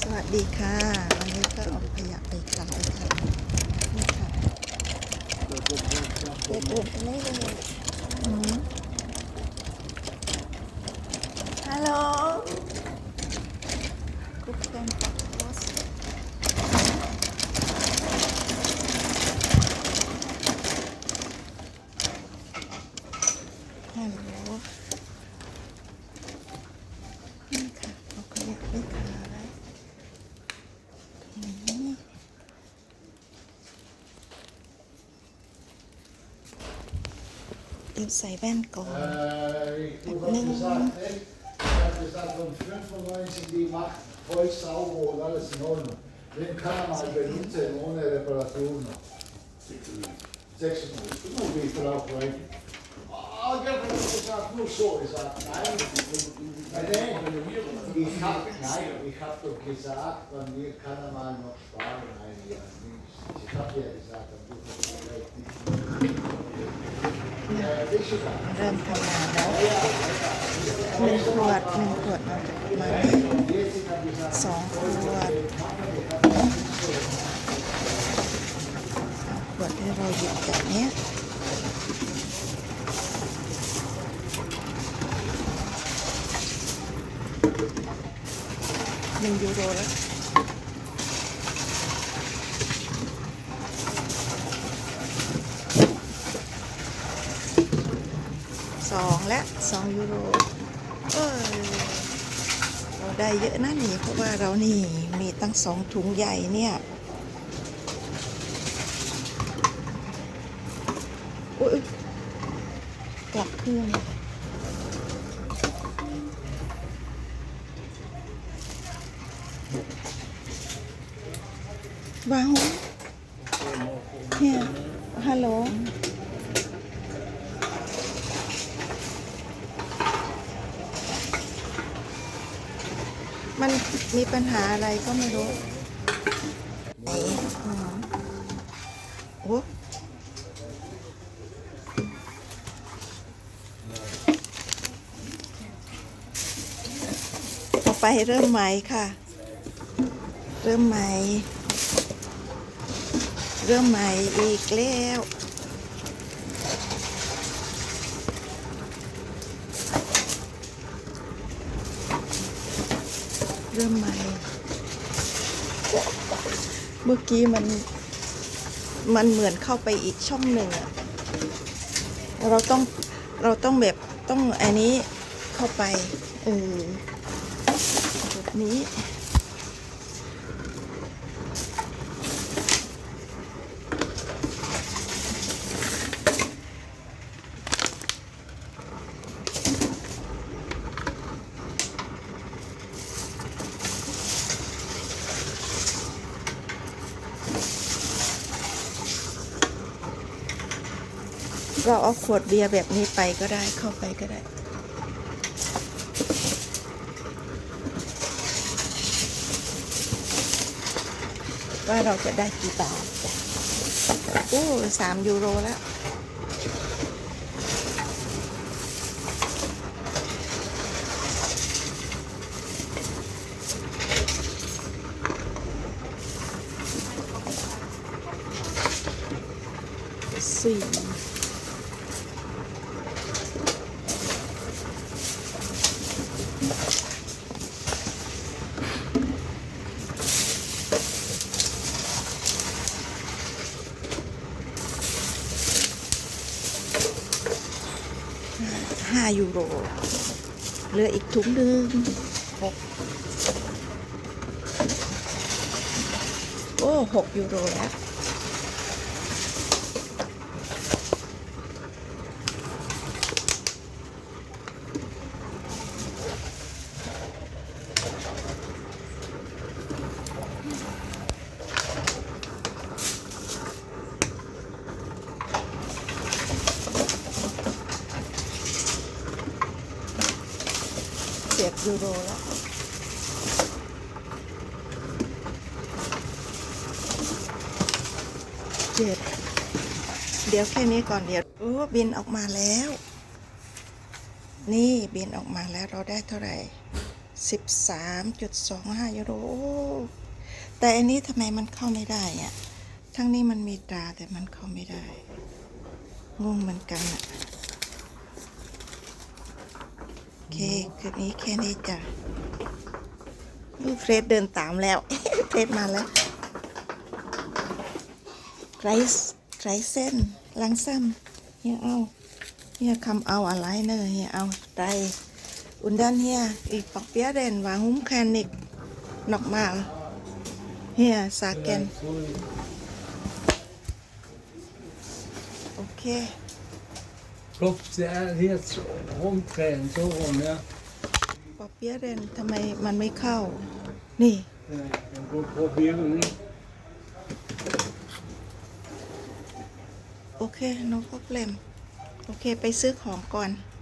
สวัสดีค่ะ วันนี้ก็เอาขยะไปขายค่ะนี่ค่ะเด็กเดินไปไม่เลยฮัลโหลกุ๊กแกงปักโพสฮัลโหล เดี๋ยวใส่แว่นก่อน Äh, ich habe gesagt, ey, ich habe gesagt, von 95 die macht voll sauber und alles in Ordnung. Den kann man mal benutzen ohne Reparatur noch. 96. Nur die Frau rein. Ah, ich habe gesagt, nur so. Ich sage, nein, nein, ich habe nein, ich hab doch gesagt, bei mir kann er mal noch sparen ein Jahr. Ich habe ja gesagt, dann tut er vielleicht nicht. เริ่มทำงานแล้วหนึ่งขวดหนึ่งขวดมามาสองขวดขวดให้เราหยิบแบบเนี้ยหนึ่งยูโรแล้ว สองและสองยูโรเออเราได้เยอะนะนี่เพราะว่าเรานี่มีตั้งสองถุงใหญ่เนี่ยอุ๊ยกลับเครื่องวางไว้เนี่ยฮัลโหล มันมีปัญหาอะไรก็ไม่รู้โอ้ต่อไปเริ่มใหม่ค่ะ เริ่มใหม่เริ่มใหม่อีกแล้ว เริ่มใหม่ เมื่อกี้มัน มันเหมือนเข้าไปอีกช่องหนึ่งอะเราต้อง เราต้องแบบต้องอันนี้เข้าไปเออแบบนี้ เราเอาขวดเบียร์แบบนี้ไปก็ได้เข้าไปก็ได้ ว่าเราจะได้กี่บาทจ้ะโอ้สามยูโรแล้วสี่ ห้ายูโรเหลืออีกถุงหนึ่งหกโอ้หกยูโรแล้ว เสียบยูโรแล้วเจ็ดเดี๋ยวแค่นี้ก่อนเดี๋ยวโอ้บินออกมาแล้ว นี่บินออกมาแล้วเราได้เท่าไหร่สิบสามจุดสองห้ายูโรแต่อันนี้ทำไมมันเข้าไม่ได้อะทั้งนี้มันมีตราแต่มันเข้าไม่ได้งงเหมือนกันอะ เคคืนนี้แค่นี้จ้ะนี่เฟรดเดินตามแล้วเฟรดมาแล้วไรซ์ไรเส้นลังซ้ำเฮียเอาเฮียคำเอาอะไรเนอะเฮียเอาไรอุนดันเฮียอีกปักเปียเดนวางหุ้มแคนิกนอกมาเฮียสาแกนโอเค Klopt, det är helt omkring så om jag. ปอเปียเดนทำไมมันไม่เข้า นี่ Jag går på bilen. โอเค no problem โอเค ไปซื้อของก่อน Mm.